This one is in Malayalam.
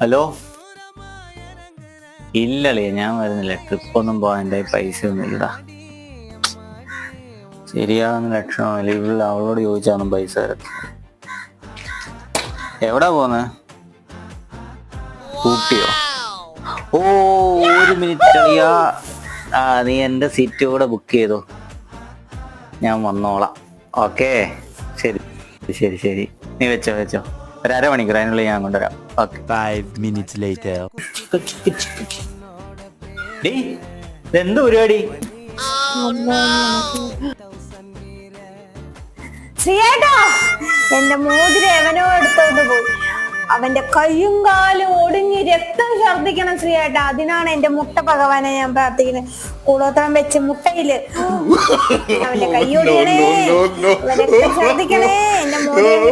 ഹലോ? ഇല്ലല്ലേ ഞാൻ വരുന്നില്ല. ട്രിപ്പ് ഒന്നും പോകാൻ എന്റെ പൈസ ഒന്നും ഇല്ലടാ. ശരിയാകുന്ന ലക്ഷണമില്ല ഇവിടെ അവളോട് ചോദിച്ചാന്നും പൈസ എവിടാ പോന്നെ? ഊട്ടിയോ? ഓ ഒരു മിനിറ്റ് കളിയാ ആ നീ എന്റെ സീറ്റ് കൂടെ ബുക്ക് ചെയ്തോ. ഞാൻ വന്നോളാം. ഓക്കേ ശരി ശരി ശരി. നീ വെച്ചോ വെച്ചോ. ഒരു അരമണിക്കൂർ. അതിനുള്ളിൽ ഞാൻ കൊണ്ടുവരാം. ഓക്കെ Five മിനിറ്റ്സ് ലേറ്റർ ഡേ ഇതെന്ത് പരിപാടി? ശ്രീയേട്ടാ എന്റെ മോതിരം എവനോ എടുത്തോണ്ട് പോയി. അവന്റെ കയ്യും കാലും ഒടിഞ്ഞ് രക്തം ഛർദിക്കണം ശ്രീയേട്ടാ. അതിനാണ് എന്റെ മുട്ട ഭഗവാനെ ഞാൻ പ്രാർത്ഥിക്കുന്നത്. കൂടോത്രം വെച്ച് മുട്ടയിൽ. അവന്റെ കൈ ഒടിയണേ. രക്തം ഛർദിക്കണേ എന്റെ മോതിരം